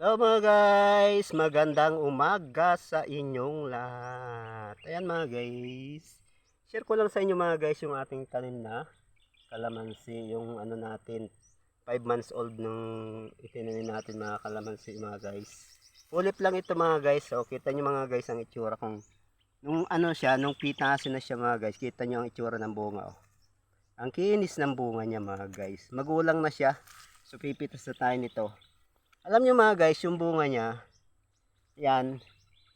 Hello mga guys, magandang umaga sa inyong lahat. Ayan mga guys, share ko lang sa inyo mga guys yung ating tanim na kalamansi, yung ano natin, 5 months old nung itinanim natin mga kalamansi mga guys. Ulip lang ito mga guys, so kita nyo mga guys ang itsura kung nung ano siya, nung pitasin na siya mga guys, kita nyo ang itsura ng bunga oh. Ang kinis ng bunga niya mga guys. Magulang na siya. So pipitas na tayo nito. Alam nyo mga guys, yung bunga niya, yan,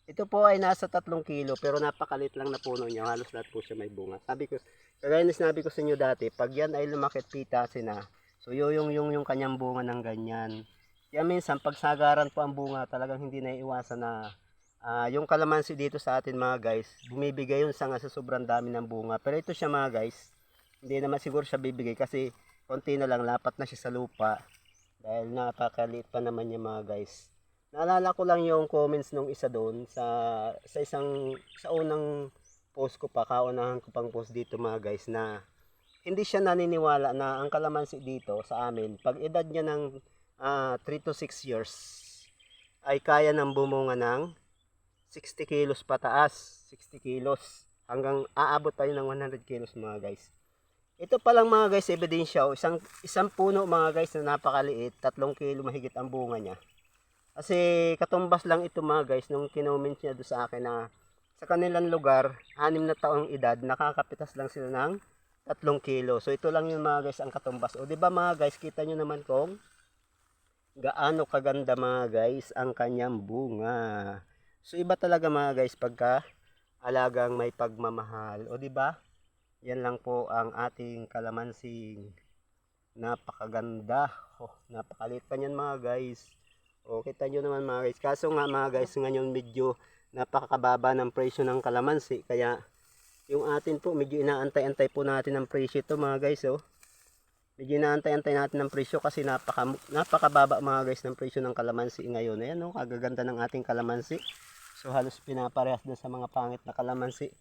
ito po ay nasa 3 kilo pero napakalit lang na puno niya. Halos lahat po siya may bunga. Sabi ko, kagaya na sinabi ko sa inyo dati, pag yan ay lumakit pitasin na, so yung, yung, yung, yung kanyang bunga ng ganyan. Kaya minsan, pag sagaran po ang bunga, talagang hindi naiiwasan na ah, yung kalamansi dito sa atin mga guys, bumibigay yun sanga sa sobrang dami ng bunga. Pero ito siya mga guys, hindi naman siguro siya bibigay kasi konti na lang, lapat na siya sa lupa. Dahil napakaliit pa naman niya mga guys. Naalala ko lang yung comments nung isa doon sa sa isang sa unang post ko pa, kaunahan ko pang post dito mga guys na hindi siya naniniwala na ang kalamansi dito sa amin, pag edad niya ng 3 to 6 years, ay kaya nang bumunga ng 60 kilos pataas, 60 kilos, hanggang aabot tayo ng 100 kilos mga guys. Ito pa lang mga guys, ebidensya, oh, isang, isang puno mga guys na napakaliit, 3 kilo mahigit ang bunga niya. Kasi katumbas lang ito mga guys, nung kinoment niya doon sa akin na sa kanilang lugar, 6 na taong edad, nakakapitas lang sila ng 3 kilo. So ito lang yung mga guys ang katumbas. O ba mga guys, kita nyo naman kung gaano kaganda mga guys ang kanyang bunga. So iba talaga mga guys pagka alagang may pagmamahal. O ba? Yan lang po ang ating kalamansing napakaganda. Oh, napakalit pa niyan mga guys. O kita nyo naman mga guys. Kaso nga mga guys ngayon medyo napakababa ng presyo ng kalamansi. Kaya yung atin po medyo inaantay-antay po natin ang presyo ito mga guys. Oh. Medyo inaantay-antay natin ang presyo kasi napaka, napakababa mga guys ng presyo ng kalamansi ngayon. Ayan oh, kagaganda ng ating kalamansi. So halos pinaparehas na sa mga pangit na kalamansi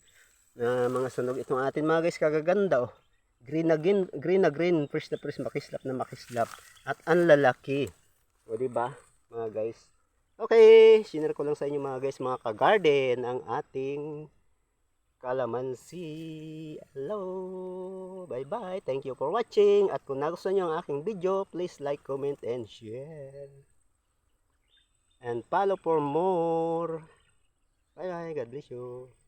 na mga sunog itong atin mga guys kagaganda oh. Green na green, green na green, fresh na fresh, makislap na makislap. At ang lalaki. O di ba mga guys? Okay, sinare ko lang sa inyo mga guys, mga ka-garden ang ating kalamansi. Hello! Bye-bye! Thank you for watching. At kung nagustuhan nyo ang aking video, please like, comment, and share. And follow for more. Bye-bye. God bless you.